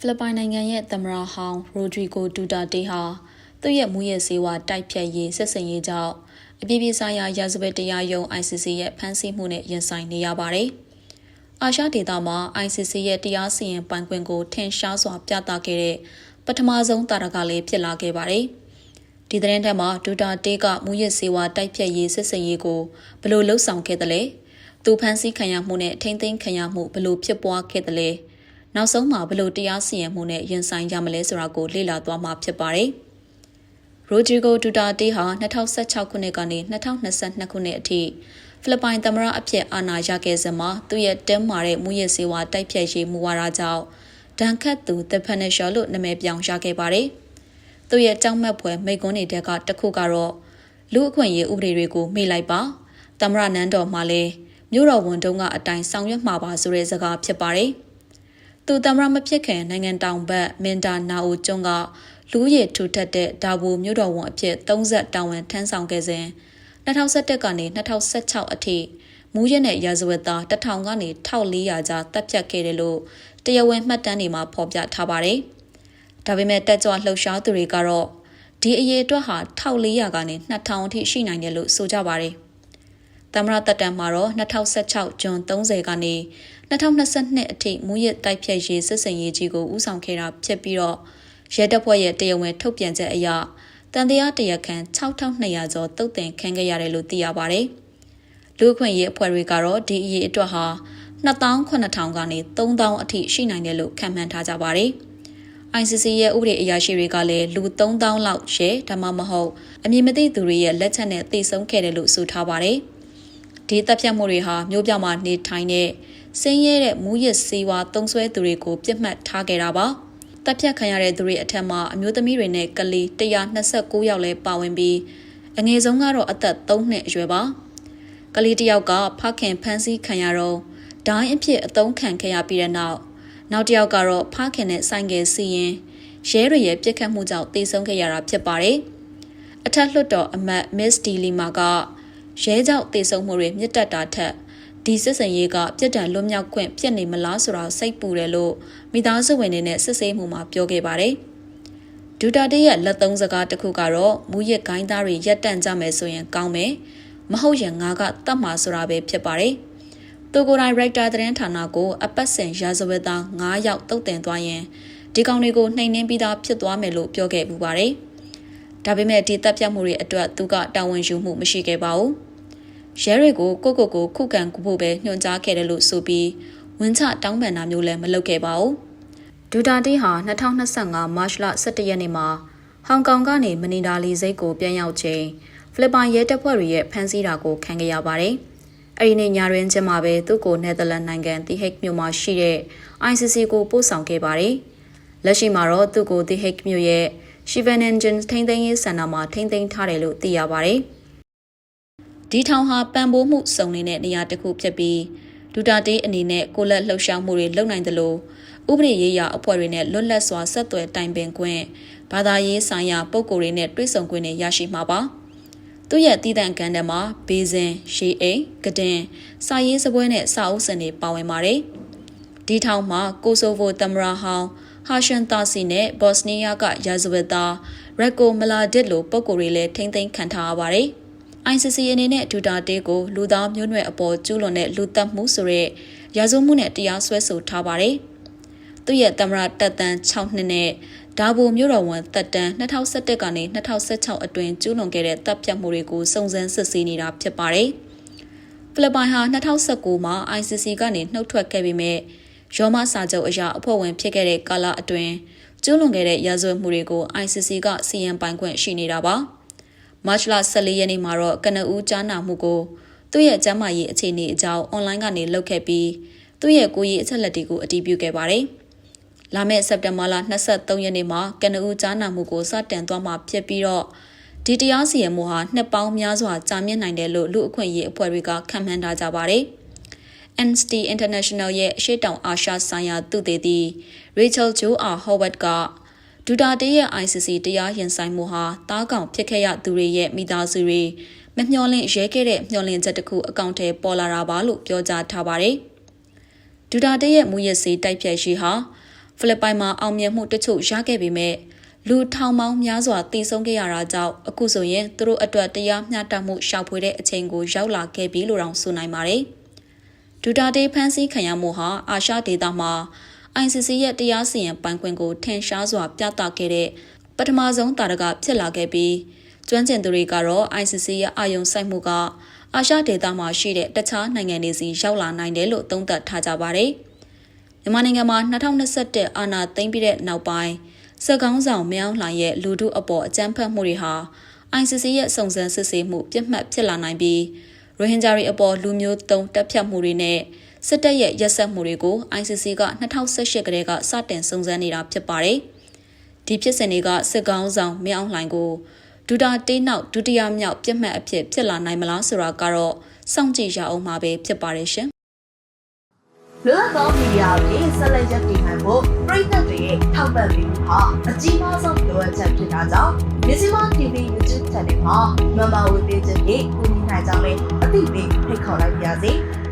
ဖိလစ်ပိုင်နိုင်ငံရဲ့သမ္မတဟောင်းရိုဒရီဂိုဒူတာတေးဟာသူ့ရဲ့မူရဲ့စေဝါတိုက်ဖြတ်ရေးဆက်ဆံရေးကြောင့်အပြည်ပြည်ဆိုင်ရာရာဇဝတ်တရားရုံး ICC ရဲ့ဖမ်းဆီးမှုနဲ့ရင်ဆိုင်နေရပါတယ်။အာရှဒေသမှာ ICC ရဲ့တရားစီရင်ပိုင်ခွင့်ကိုထင်ရှားစွာပြသခဲ့တဲ့ပထမဆုံးတာရကလေးဖြစ်လာခဲ့ပါတယ်။ဒီသတင်းထက်မှာဒူတာတေးကမူရစ်စေဝါတိုက်ဖြတ်ရေးစစ်စင်ရေးကိုဘယ်လိုလှုပ်ဆောင်ခဲ့သလဲ။သူဖမ်းဆီးခံရမှုနဲ့ထိမ့်သိမ်းခံရမှုဘယ်လိုဖြစ်ပွားခဲ့သလဲ။ နောက်ဆုံးမှာဘလို့တရားစီရင်မှုနဲ့ရင်ဆိုင်ရမလဲဆိုတာကိုလေ့လာသွားမှာဖြစ်ပါတယ်။ရိုဂျီဂိုဒူတာတေးဟာ2016ခုနှစ်ကနေ2022ခုနှစ်အထိဖိလစ်ပိုင်သမ္မတအဖြစ်အာဏာရခဲ့စဉ်မှာသူ့ရဲ့တင်းမာတဲ့မူရစ်စေဝါတိုက်ဖြတ်ရေးမူဝါဒကြောင့်ဒဏ်ခတ်သူ The Punisher လို့နာမည်ပြောင်းရခဲ့ပါတယ်။သူ့ရဲ့ကြောက်မက်ဖွယ်မိကွန်းတွေကတခုကတော့လူအခွင့်အရေးဥပဒေတွေကိုမေ့လိုက်ပါ။သမ္မတနန်းတော်မှာလည်းမြို့တော်ဝန်တုံးကအတိုင်းဆောင်ရွက်မှာပါဆိုတဲ့စကားဖြစ်ပါတယ်။ သူသမ္မတမဖြစ်ခင်နိုင်ငံတောင်ဘက်မင်တာနာအိုကျွန်းကလူရည်ထူထပ်တဲ့ဒါဘူမြို့တော်ဝန်အဖြစ်30တာဝန်ထမ်းဆောင်ခဲ့စဉ်2011ကနေ2016အထိမူးရတဲ့ရာဇဝတ်သား1000ကနေ1400ကြားတပ်ဖြတ်ခဲ့တယ်လို့တရားဝင်မှတ်တမ်းတွေမှာဖော်ပြထားပါတယ်။ဒါပေမဲ့တက်ကြွလှုပ်ရှားသူတွေကတော့ဒီအရေးအတွက်ဟာ1400ကနေ2000အထိရှိနိုင်တယ်လို့ဆိုကြပါတယ်။သမ္မတတက်တမ်းမှာတော့2016ဂျွန်30ကနေ 2022အထိမူရစ်တိုက်ဖြတ်ရေးစစ်စင်ရေးကြီးကိုဦးဆောင်ခဲ့တာဖြစ်ပြီးတော့ရဲတပ်ဖွဲ့ရဲ့တရားဝင်ထုတ်ပြန်ချက်အရတန်တရားတရားခံ6200ကျော်တုတ်တင်ခံခဲ့ရတယ်လို့သိရပါတယ်။လူ့အခွင့်အရေးအဖွဲ့တွေကတော့ဒီအရေးအတွက်ဟာ28000ကနေ3000အထိရှိနိုင်တယ်လို့ခန့်မှန်းထားကြပါတယ်။ ICC ရဲ့ဥပဒေအရာရှိတွေကလည်းလူ3000လောက်ရဲဒါမှမဟုတ်အမည်မသိသူတွေရဲ့လက်ချက်နဲ့တိတ်ဆုံးခဲ့တယ်လို့ဆိုထားပါတယ်။ဒီတပ်ဖြတ်မှုတွေဟာမျိုးပြမှာနေထိုင်တဲ့ ဆင်းရဲတဲ့မူရစ်စေဝါတုံးဆွဲသူတွေကိုပြစ်မှတ်ထားခဲ့တာပါတပ်ဖြတ်ခံရတဲ့သူတွေအထက်မှာအမျိုးသမီးတွေနဲ့ကလေး129ယောက်လဲပါဝင်ပြီးအငယ်ဆုံးကတော့အသက်3နှစ်အရွယ်ပါကလေးတယောက်ကဖခင်ဖမ်းဆီးခံရတော့ဒိုင်းအဖြစ်အသုံးခံခဲ့ရပြီးတဲ့နောက်နောက်တစ်ယောက်ကတော့ဖခင်နဲ့ဆိုင်ကယ်စီရင်ရဲတွေရဲ့ပြစ်ခတ်မှုကြောင့်တေဆုံးခဲ့ရတာဖြစ်ပါတယ်အထက်လွှတ်တော်အမတ် Miss D Lima ကရဲကြောင့်တေဆုံးမှုတွေမြင့်တက်တာထက် ဒီစစ်စင်ရေးကပြစ်ဒဏ်လွတ်မြောက်ခွင့်ဖြစ်နေမလားဆိုတာစိတ်ပူတယ်လို့မိသားစုဝင်တွေနဲ့စစ်ဆေးမှုမှာပြောခဲ့ပါတယ်။ဒူတာတေးရဲ့လက်သုံးစကားတစ်ခုကတော့မူရစ်ဂိုင်းသားတွေရက်တန့်ကြမယ်ဆိုရင်ကောင်းမယ်။မဟုတ်ရင်ငါကတတ်မှာဆိုတာပဲဖြစ်ပါတယ်။သူကိုယ်တိုင်ရိုက်တာသတင်းဌာနကိုအပတ်စဉ်ရာဇဝတ်သား9ယောက်တုတ်တင်သွားရင်ဒီကောင်တွေကိုနှိမ်နှင်းပြီးသားဖြစ်သွားမယ်လို့ပြောခဲ့ပူပါတယ်။ဒါပေမဲ့ဒီတပ်ပြတ်မှုတွေအတွက်သူကတာဝန်ယူမှုမရှိခဲ့ပါဘူး။ ရဲတွေကိုကိုကိုကိုခုခံကူဖို့ပဲညွှန်ကြားခဲ့တယ်လို့ဆိုပြီးဝင်းချတောင်းပန်တာမျိုးလည်းမလုပ်ခဲ့ပါဘူး။ဒူတာတီဟာ2025မတ်လ17ရက်နေ့မှာဟောင်ကောင်ကနေမနီလာလီစိတ်ကိုပြန်ရောက်ချိန်ဖိလစ်ပိုင်ရဲတပ်ဖွဲ့တွေရဲ့ဖမ်းဆီးတာကိုခံခဲ့ရပါတယ်။အဲဒီနေ့ညတွင်ချင်းမှာပဲသူ့ကိုနယ်သာလန်နိုင်ငံတီဟိတ်မြို့မှာရှိတဲ့ ICC ကိုပို့ဆောင်ခဲ့ပါတယ်။လက်ရှိမှာတော့သူ့ကိုတီဟိတ်မြို့ရဲ့ Shivan Engine ထိန်းသိမ်းရေးစင်တာမှာထိန်းသိမ်းထားတယ်လို့သိရပါတယ်။ ဒီထောင်ဟာပံ့ပိုးမှုစုံနေတဲ့နေရာတစ်ခုဖြစ်ပြီးဒူတာတေးအနေနဲ့ကိုလက်လှုပ်ရှားမှုတွေလုပ်နိုင်တယ်လို့ဥပဒေရေးရာအဖွဲ့တွေနဲ့လွတ်လပ်စွာဆက်သွယ်တိုင်ပင်ခွင့်ဘာသာရေးဆိုင်ရာပုံကိုယ်တွေနဲ့တွေ့ဆုံခွင့်တွေရရှိမှာပါသူ့ရဲ့တည်တံ့ကန်တဲ့မှာဘေးစင်ရှေးအိမ်ကတင်စာရေးစပွဲနဲ့စာအုပ်စင်တွေပါဝင်ပါတယ်ဒီထောင်မှာကိုဆိုဗိုတမရာဟောင်းဟာရှင်တာစီနဲ့ဘော့စနီးယားကရာဇဝတ်သားရက်ကိုမလာဒစ်လိုပုံကိုယ်တွေလည်းထိမ့်သိမ်းခံထားရပါတယ်။ ICC အနေနဲ့ဒူတာတေးကိုလူသားမျိုးနွယ်အပေါ်ကျူးလွန်တဲ့လူသတ်မှုဆိုတဲ့ရာဇဝမှုနဲ့တရားစွဲဆိုထားပါတယ်။သူ့ရဲ့သမရတက်တန်း6နှစ်နဲ့ဒါဘူမြို့တော်ဝန်တက်တန်း2011ကနေ2016အတွင်းကျူးလွန်ခဲ့တဲ့တပ်ဖြတ်မှုတွေကိုစုံစမ်းစစ်ဆေးနေတာဖြစ်ပါတယ်။ဖိလစ်ပိုင်ဟာ2019မှာ ICC ကနေနှုတ်ထွက်ခဲ့ပေမဲ့ရောမစာချုပ်အရအဖွဲ့ဝင်ဖြစ်ခဲ့တဲ့ကာလအတွင်းကျူးလွန်ခဲ့တဲ့ရာဇဝတ်မှုတွေကို ICC ကစီရင်ပိုင်ခွင့်ရှိနေတာပါ။ မတ်လ14ရက်နေ့မှာတော့ကနဦးကြားနာမှုကိုသူ့ရဲ့ကျန်းမာရေးအခြေအနေအကြောင်းအွန်လိုင်းကနေလုပ်ခဲ့ပြီးသူ့ရဲ့ကိုယ်ရေးအချက်လက်တွေကိုအတည်ပြုခဲ့ပါတယ်။လာမယ့်စက်တင်ဘာလ23ရက်နေ့မှာကနဦးကြားနာမှုကိုစတင်သွားမှာဖြစ်ပြီးတော့ဒီတရားစီရင်မှုဟာနှစ်ပေါင်းများစွာကြာမြင့်နိုင်တယ်လို့လူအခွင့်အရေးအဖွဲ့တွေကခန့်မှန်းထားကြပါတယ်။ Amnesty International ရဲ့အရှိတောင်အာရှဆိုင်ရာသူတေသီ Rachel Jo R. Howard က ဒူတာတေးရဲ့ ICC တရားရင်ဆိုင်မှုဟာတားကောင်ဖြစ်ခဲ့ရသူတွေရဲ့မိသားစုတွေမမျှော်လင့်ရဲခဲ့တဲ့မျှော်လင့်ချက်တစ်ခုအကောင့်ထဲပေါ်လာတာပါလို့ပြောကြားထားပါတယ်။ဒူတာတေးရဲ့မူရစေးတိုက်ဖြတ်ရှိဟာဖိလစ်ပိုင်မှာအောင်မြင်မှုတချို့ရခဲ့ပေမဲ့လူထောင်ပေါင်းများစွာတည်ဆုံခဲ့ရတာကြောင့်အခုဆိုရင်သူတို့အတွက်တရားမျှတမှုရှောက်ဖွေတဲ့အချိန်ကိုရောက်လာခဲ့ပြီလို့တောင်ဆိုနိုင်ပါတယ်။ဒူတာတေးဖန်ဆီးခံရမှုဟာအာရှဒေသမှာ ICC ရဲ့တရားစီရင်ပိုင်ခွင့်ကိုထင်ရှားစွာပြသခဲ့တဲ့ပထမဆုံးတာရကဖြစ်လာခဲ့ပြီးကျွမ်းကျင်သူတွေကတော့ ICC ရဲ့အာရုံစိုက်မှုကအာရှဒေသမှာရှိတဲ့တခြားနိုင်ငံတွေစီရောက်လာနိုင်တယ်လို့သုံးသပ်ထားကြပါတယ်။မြန်မာနိုင်ငံမှာ2021အာဏာသိမ်းပြီးတဲ့နောက်ပိုင်းစက်ကောင်းဆောင်မြောင်းလှိုင်ရဲ့လူထုအပေါ်အကြမ်းဖက်မှုတွေဟာ ICC ရဲ့စုံစမ်းစစ်ဆေးမှုပြစ်မှတ်ဖြစ်လာနိုင်ပြီးရိုဟင်ဂျာတွေအပေါ်လူမျိုးတုံးတက်ဖြတ်မှုတွေနဲ့ စစ်တပ်ရဲ့ရက်စက်မှုတွေကို ICC က2018ကတည်းကစတင်စုံစမ်းနေတာဖြစ်ပါတယ်။ဒီဖြစ်စဉ်တွေကစစ်ကောင်းဆောင်မြောင်းလှိုင်ကိုဒူတာတေးနောက်ဒုတိယမြောက်ပြစ်မှတ်အဖြစ်ဖြစ်လာနိုင်မလားဆိုတာကတော့စောင့်ကြည့်ရအောင်မှာပဲဖြစ်ပါတယ်ရှင်။လွတ်လပ်သောမီဒီယာကိုဆက်လက်ရပ်တည်နိုင်ဖို့ပြည်သက်တွေရဲ့ထောက်ပံ့ပေးမှုဟာအကြီးမားဆုံးလိုအပ်ချက်ဖြစ်တာကြောင့်မြစီမ TV YouTube Channel မှာ Member ဝင်ပေးခြင်းဖြင့်ကူညီနိုင်ကြောင်းလည်းအသိပေးဖိတ်ခေါ်လိုက်ပါရစေ။